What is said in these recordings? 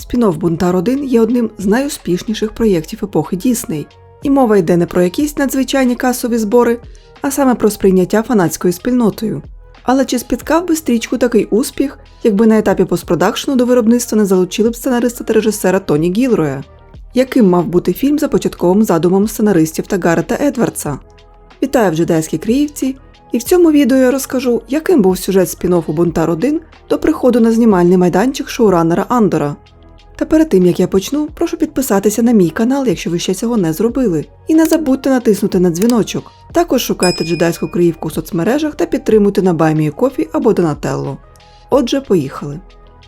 Спін-офф Бунтар 1 є одним з найуспішніших проєктів епохи Дісней, і мова йде не про якісь надзвичайні касові збори, а саме про сприйняття фанатською спільнотою. Але чи спіткав би стрічку такий успіх, якби на етапі постпродакшну до виробництва не залучили б сценариста та режисера Тоні Гілроя? Яким мав бути фільм за початковим задумом сценаристів та Гарета Едвардса? Вітаю в джедайській Криївці, і в цьому відео я розкажу, яким був сюжет спін-оффу Бунтар 1 до приходу на знімальний майданчик шоураннера Андора. Та перед тим як я почну, прошу підписатися на мій канал, якщо ви ще цього не зробили. І не забудьте натиснути на дзвіночок. Також шукайте джедайську криївку в соцмережах та підтримуйте на Баймію Кофі або Донателло. Отже, поїхали.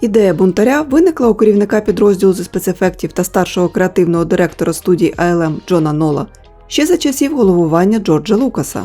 Ідея бунтаря виникла у керівника підрозділу зі спецефектів та старшого креативного директора студії ALM Джона Нола ще за часів головування Джорджа Лукаса.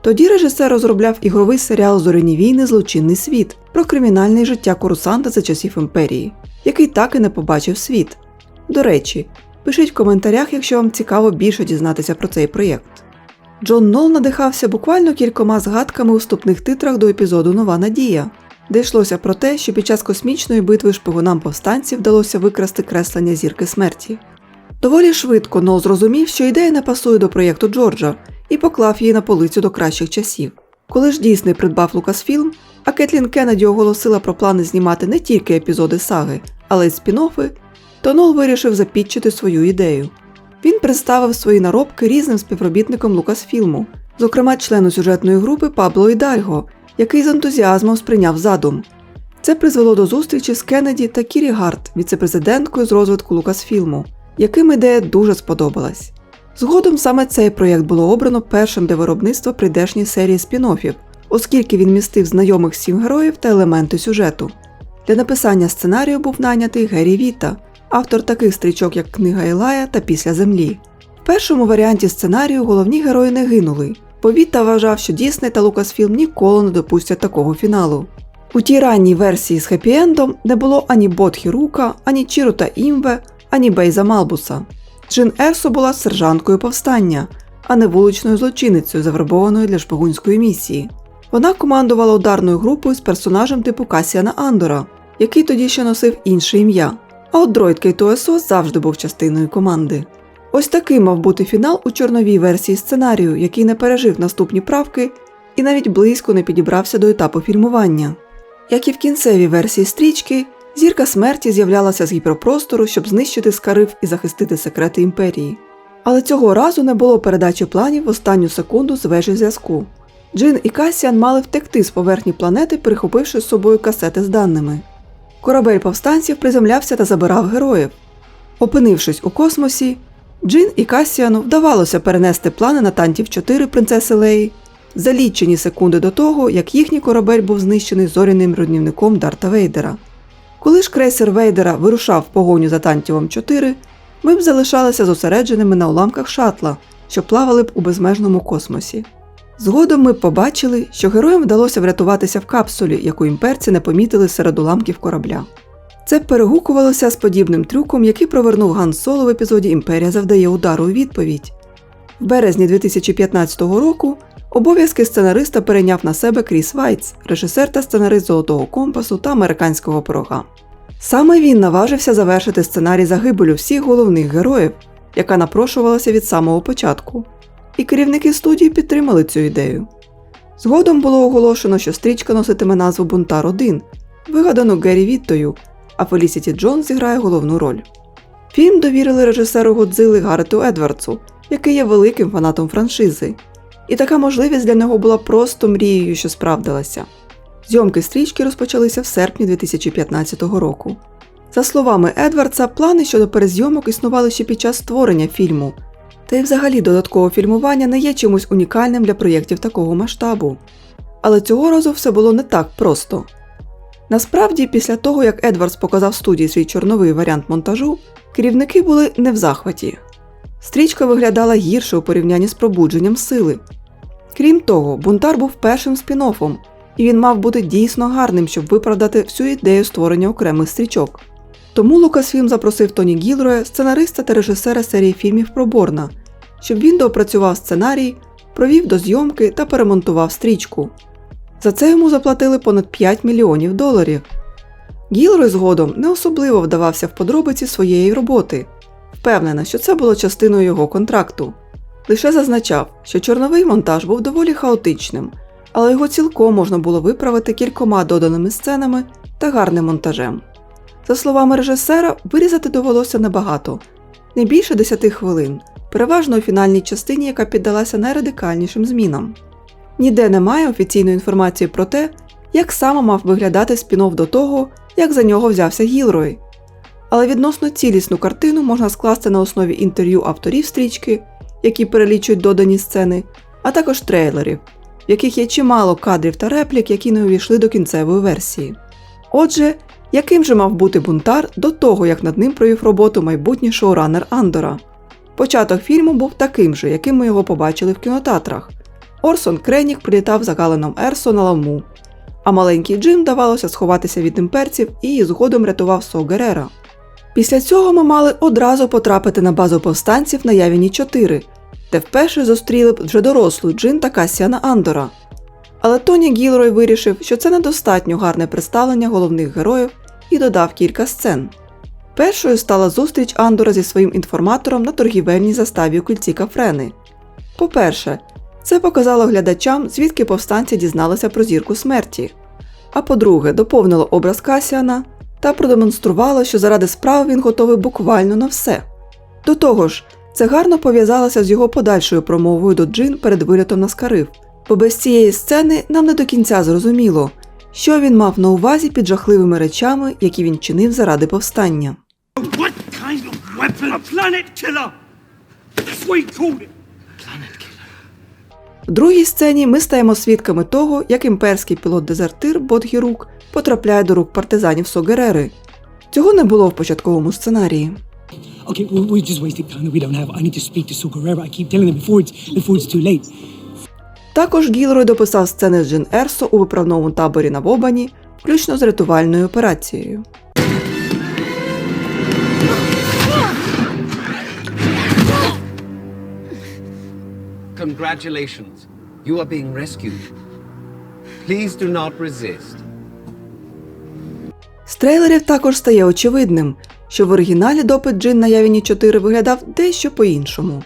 Тоді режисер розробляв ігровий серіал Зоряні війни Злочинний світ про кримінальне життя курсанта за часів імперії, який так і не побачив світ. До речі, пишіть в коментарях, якщо вам цікаво більше дізнатися про цей проєкт. Джон Нол надихався буквально кількома згадками у вступних титрах до епізоду Нова Надія, де йшлося про те, що під час космічної битви шпигунам повстанців вдалося викрасти креслення зірки смерті. Доволі швидко Нол зрозумів, що ідея не пасує до проєкту Джорджа і поклав її на полицю до кращих часів. Коли ж Дісней придбав Лукасфілм, а Кетлін Кеннеді оголосила про плани знімати не тільки епізоди саги, але й спін-оффи, то вирішив запітчити свою ідею. Він представив свої наробки різним співробітникам Лукасфілму, зокрема члену сюжетної групи Пабло Ідальго, який з ентузіазмом сприйняв задум. Це призвело до зустрічі з Кеннеді та Кірі Гарт, віцепрезиденткою з розвитку Лукасфілму, яким ідея дуже сподобалась. Згодом саме цей проєкт було обрано першим для виробництва прийдешньої серії спін-оффів, оскільки він містив знайомих всім героїв та елементи сюжету. Для написання сценарію був найнятий Геррі Віта, автор таких стрічок, як Книга Ілая та Після землі. В першому варіанті сценарію головні герої не гинули, бо Віта вважав, що Дісней та Лукасфілм ніколи не допустять такого фіналу. У тій ранній версії з хеппі-ендом не було ані Ботхі Рука, ані Чірута Імве, ані Бейза Малбуса. Джин Ерсо була сержанткою повстання, а не вуличною злочинницею, завербованою для шпигунської місії. Вона командувала ударною групою з персонажем типу Касіана Андора, який тоді ще носив інше ім'я. А от дроїд Кейтоесо завжди був частиною команди. Ось такий мав бути фінал у чорновій версії сценарію, який не пережив наступні правки і навіть близько не підібрався до етапу фільмування. Як і в кінцевій версії стрічки, зірка смерті з'являлася з гіперпростору, щоб знищити скарив і захистити секрети імперії. Але цього разу не було передачі планів в останню секунду з вежі зв'язку. Джин і Касіан мали втекти з поверхні планети, прихопивши з собою касети з даними. Корабель повстанців приземлявся та забирав героїв. Опинившись у космосі, Джин і Касіану вдавалося перенести плани на Тантів 4 принцеси Леї за лічені секунди до того, як їхній корабель був знищений зоряним руйнівником Дарта Вейдера. Коли ж крейсер Вейдера вирушав в погоню за Тантівом 4, ми б залишалися зосередженими на уламках шатла, що плавали б у безмежному космосі. Згодом ми побачили, що героям вдалося врятуватися в капсулі, яку імперці не помітили серед уламків корабля. Це перегукувалося з подібним трюком, який провернув Ган Соло в епізоді Імперія завдає удару у відповідь. В березні 2015 року обов'язки сценариста перейняв на себе Кріс Вайтс, режисер та сценарист Золотого компасу та американського порога. Саме він наважився завершити сценарій загибелю всіх головних героїв, яка напрошувалася від самого початку. І керівники студії підтримали цю ідею. Згодом було оголошено, що стрічка носитиме назву Бунтар 1, вигадану Геррі Віттою, а Фелісіті Джонс зіграє головну роль. Фільм довірили режисеру Годзили Гарету Едвардсу, який є великим фанатом франшизи. І така можливість для нього була просто мрією, що справдилася. Зйомки стрічки розпочалися в серпні 2015 року. За словами Едвардса, плани щодо перезйомок існували ще під час створення фільму, та й взагалі додаткове фільмування не є чимось унікальним для проєктів такого масштабу. Але цього разу все було не так просто. Насправді, після того, як Едвардс показав студії свій чорновий варіант монтажу, керівники були не в захваті. Стрічка виглядала гірше у порівнянні з пробудженням сили. Крім того, бунтар був першим спін-оффом, і він мав бути дійсно гарним, щоб виправдати всю ідею створення окремих стрічок. Тому Лукасфільм запросив Тоні Гілроя, сценариста та режисера серії фільмів про Борна, щоб він доопрацював сценарій, провів до зйомки та перемонтував стрічку. За це йому заплатили понад 5 мільйонів доларів. Гілрой згодом не особливо вдавався в подробиці своєї роботи, впевнена, що це було частиною його контракту. Лише зазначав, що чорновий монтаж був доволі хаотичним, але його цілком можна було виправити кількома доданими сценами та гарним монтажем. За словами режисера, вирізати довелося небагато не більше 10 хвилин, переважно у фінальній частині, яка піддалася найрадикальнішим змінам. Ніде немає офіційної інформації про те, як саме мав виглядати спін-офф до того, як за нього взявся Гілрой. Але відносно цілісну картину можна скласти на основі інтерв'ю авторів стрічки, які перелічують додані сцени, а також трейлерів, в яких є чимало кадрів та реплік, які не увійшли до кінцевої версії. Отже, яким же мав бути бунтар до того, як над ним провів роботу майбутній шоуранер Андора? Початок фільму був таким же, яким ми його побачили в кінотеатрах. Орсон Кренік прилітав за Галаном Ерсо на ламу, а маленький Джим вдавалося сховатися від імперців і її згодом рятував Со Герера. Після цього ми мали одразу потрапити на базу повстанців на Явіні 4, де вперше зустріли б вже дорослу Джин та Касіана Андора. Але Тоні Гілрой вирішив, що це недостатньо гарне представлення головних героїв і додав кілька сцен. Першою стала зустріч Андора зі своїм інформатором на торгівельній заставі у кільці Кафрени. По-перше, це показало глядачам, звідки повстанці дізналися про зірку смерті. А по-друге, доповнило образ Касіана та продемонструвало, що заради справи він готовий буквально на все. До того ж, це гарно пов'язалося з його подальшою промовою до Джин перед вилітом на Скарив, бо без цієї сцени нам не до кінця зрозуміло, що він мав на увазі під жахливими речами, які він чинив заради повстання. В другій сцені ми стаємо свідками того, як імперський пілот-дезертир Бодгірук потрапляє до рук партизанів Согерери. Цього не було в початковому сценарії. Okay, we we're just wasting time that we don't have. I need to speak to Sukarera. I keep telling them before it's before it's too late. Також Гілрой дописав сцени з Джин Ерсо у виправному таборі на Вобані, включно з рятувальною операцією. Congratulations. You are being rescued. Please do not resist. З трейлерів також стає очевидним, що в оригіналі допит Джин на Явіні 4 виглядав дещо по-іншому.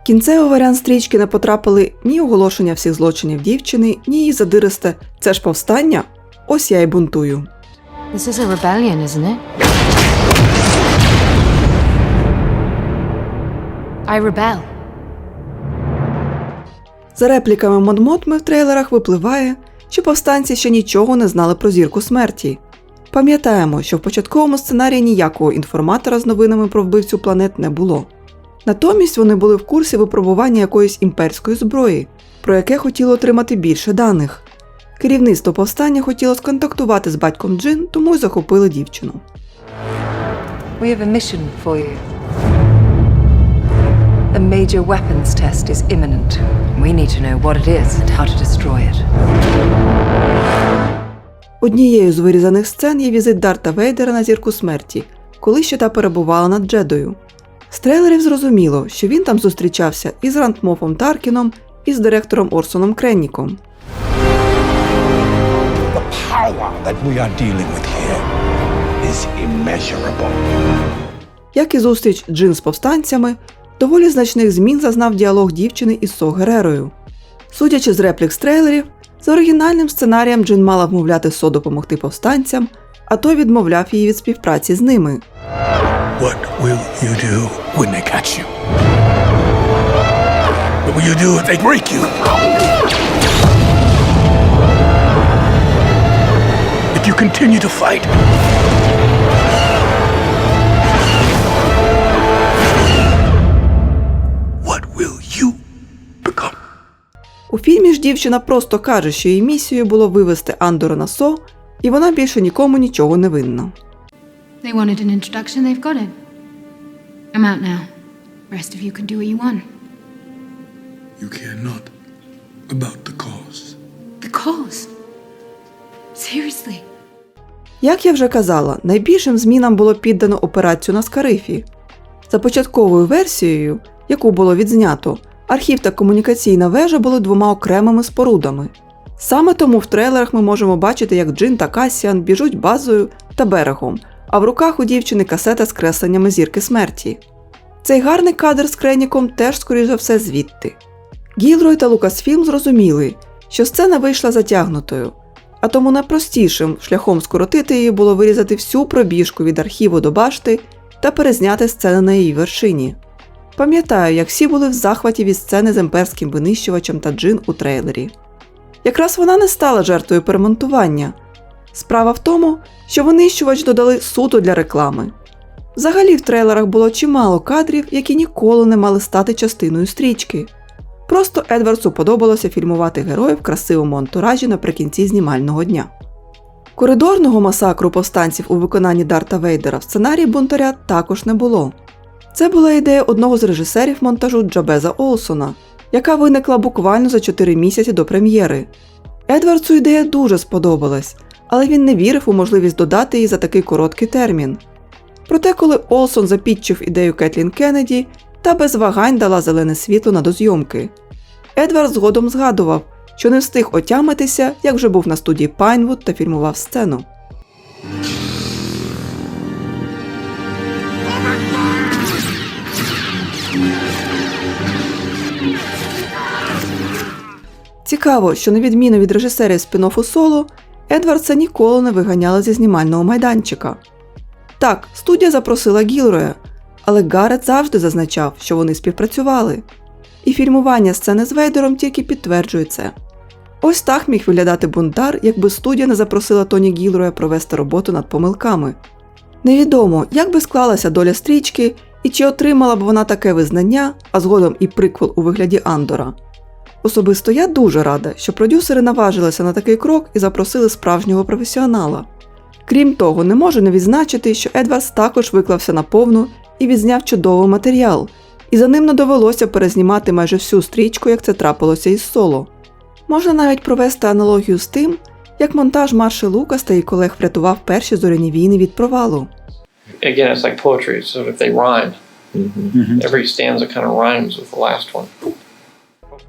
В Кінцевий варіант стрічки не потрапили ні оголошення всіх злочинів дівчини, ні її задиристе «Це ж повстання? Ось я й бунтую. This is a rebellion, isn't it? I rebel. За репліками Модмотми в трейлерах випливає, що повстанці ще нічого не знали про зірку смерті. Пам'ятаємо, що в початковому сценарії ніякого інформатора з новинами про вбивцю планет не було. Натомість вони були в курсі випробування якоїсь імперської зброї, про яке хотіло отримати більше даних. Керівництво повстання хотіло сконтактувати з батьком Джин, тому й захопили дівчину. We have a mission for you. A major weapons test is imminent. We need to know what it is and how to destroy it. Однією з вирізаних сцен є візит Дарта Вейдера на зірку смерті, коли ще та перебувала над Джедою. З трейлерів зрозуміло, що він там зустрічався із Рантмофом Таркіном і з директором Орсоном Кренніком. Як і зустріч Джин з повстанцями, доволі значних змін зазнав діалог дівчини із Со Герерою. Судячи з реплік з трейлерів, за оригінальним сценарієм Джин мала вмовляти Со допомогти повстанцям, а той відмовляв її від співпраці з ними. What will you do when they catch you? What will you do if they break you? If you continue to fight? What will you become? У фільмі ж дівчина просто каже, що її місією було вивести Андора на Со, і вона більше нікому нічого не винна. They wanted an introduction, they've got it. I'm out now. rest of you can do what you want. You care not about the cause. The cause. Seriously. Як я вже казала, найбільшим змінам було піддано операцію на Скарифі. За початковою версією, яку було відзнято, архів та комунікаційна вежа були двома окремими спорудами. Саме тому в трейлерах ми можемо бачити, як Джин та Касіан біжуть базою та берегом, а в руках у дівчини касета з кресленнями зірки смерті. Цей гарний кадр з Креніком теж, скоріш за все, звідти. Гілрой та Лукасфілм зрозуміли, що сцена вийшла затягнутою, а тому найпростішим шляхом скоротити її було вирізати всю пробіжку від архіву до башти та перезняти сцену на її вершині. Пам'ятаю, як всі були в захваті від сцени з імперським винищувачем та джин у трейлері. Якраз вона не стала жертвою перемонтування. Справа в тому, що винищувач додали суто для реклами. Взагалі в трейлерах було чимало кадрів, які ніколи не мали стати частиною стрічки. Просто Едвардсу подобалося фільмувати героїв в красивому антуражі наприкінці знімального дня. Коридорного масакру повстанців у виконанні Дарта Вейдера в сценарії бунтаря також не було. Це була ідея одного з режисерів монтажу Джабеза Олсона, яка виникла буквально за 4 місяці до прем'єри. Едвардсу ідея дуже сподобалась, але він не вірив у можливість додати її за такий короткий термін. Проте, коли Олсон запітчив ідею Кетлін Кеннеді та без вагань дала зелене світло на дозйомки. Едвард згодом згадував, що не встиг отямитися, як вже був на студії Пайнвуд та фільмував сцену. Цікаво, що на відміну від режисерів спін-оффу соло, Едвардса ніколи не виганяли зі знімального майданчика. Так, студія запросила Гілроя, але Гарет завжди зазначав, що вони співпрацювали. І фільмування сцени з Вейдером тільки підтверджує це. Ось так міг виглядати бунтар, якби студія не запросила Тоні Гілроя провести роботу над помилками. Невідомо, як би склалася доля стрічки і чи отримала б вона таке визнання, а згодом і приквел у вигляді Андора. Особисто я дуже рада, що продюсери наважилися на такий крок і запросили справжнього професіонала. Крім того, не можу не відзначити, що Едвардс також виклався на повну і відзняв чудовий матеріал, і за ним не довелося перезнімати майже всю стрічку, як це трапилося із соло. Можна навіть провести аналогію з тим, як монтаж Марши Лукас та її колег врятував перші зоряні війни від провалу. again, it's like poetry. It's sort of they rhyme. Every stanza kind of rhymes with the last one.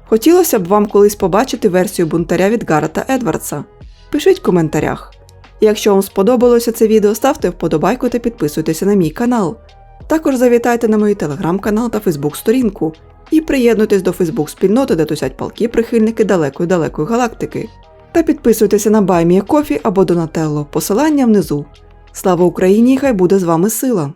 Хотілося б вам колись побачити версію бунтаря від Гаррета Едвардса. Пишіть в коментарях. Якщо вам сподобалося це відео, ставте вподобайку та підписуйтеся на мій канал. Також завітайте на мій телеграм-канал та фейсбук-сторінку і приєднуйтесь до фейсбук-спільноти, де тусять палки прихильники далекої далекої галактики. Та підписуйтеся на Баймія Кофі або Донателло, посилання внизу. Слава Україні! Хай буде з вами сила!